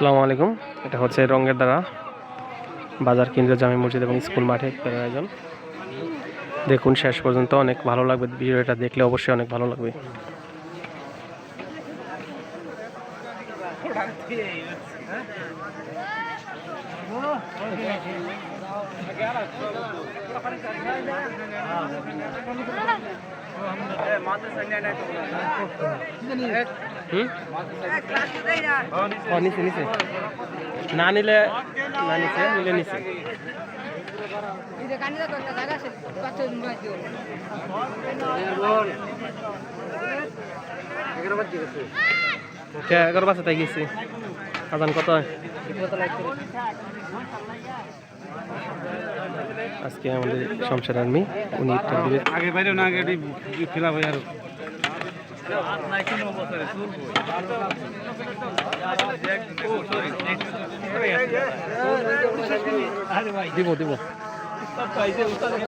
আসসালামু আলাইকুম। এটা হচ্ছে রঙের দ্বারা বাজার কেন্দ্র জামি মসজিদ এবং স্কুল মাঠে আয়োজন। দেখুন, শেষ পর্যন্ত অনেক ভালো লাগবে। ভিডিওটা দেখলে অবশ্যই অনেক ভালো লাগবে। নিচে নিচে। না নিলে না নিচে নিলে নিচে। কে এগারো বাসে তাই গেছি। আদান কত আজকে আমাদের শমশের আর্মি উনি ইফতার দিবেন আগে বাইরে না আগে খেলা ভাই আর। দিব দিব।